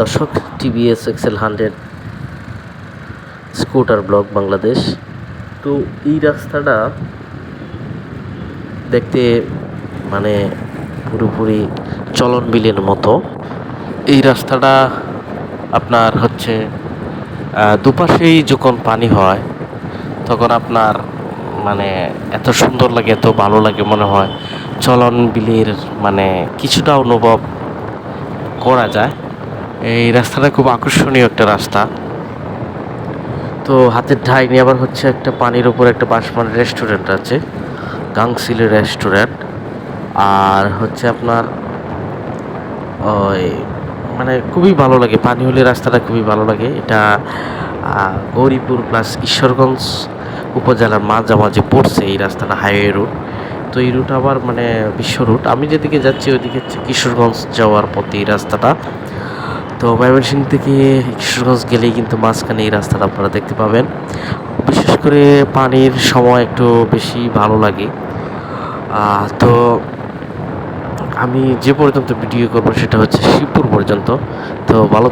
দর্শক TVS XL hundred scooter block Bangladesh তো এই রাস্তাটা দেখতে মানে পুরোপুরি চলন বিলের মতো। এই রাস্তাটা আপনার হচ্ছে দুপাশেই যখন পানি হয়, তখন আপনার মানে এত সুন্দর লাগে, এত ভালো লাগে মনে হয়। চলন বিলের মানে কিছুটা অনুভব করা যায়। এই রাস্তাটা খুব আকর্ষণীয় একটা রাস্তা। তো হাতের ঢাই নিয়ে আবার হচ্ছে একটা পানির উপর একটা বাঁশমারি রেস্টুরেন্ট আছে গাংসিলি রেস্টুরেন্ট আর হচ্ছে আপনার ওই মানে খুবই ভালো লাগে পানি হলে রাস্তাটা খুবই ভালো লাগে। এটা গৌরীপুর প্লাস ঈশ্বরগঞ্জ উপজেলার মাঝামাঝি পড়ছে এই রাস্তাটা হাইওয়ে রুট তো এই রুট আবার মানে বিশ্ব রুট আমি যেদিকে যাচ্ছি ওইদিকে হচ্ছে কিশোরগঞ্জ যাওয়ার পথে এই রাস্তাটা। তো ময়মনসিং থেকে কিশোরগঞ্জ গেলেই কিন্তু মাঝখানে এই রাস্তাটা আপনারা দেখতে পাবেন। বিশেষ করে পানির সময় একটু বেশি ভালো লাগে। তো আমি যে পর্যন্ত ভিডিও করব সেটা হচ্ছে শিবপুর পর্যন্ত। তো ভালো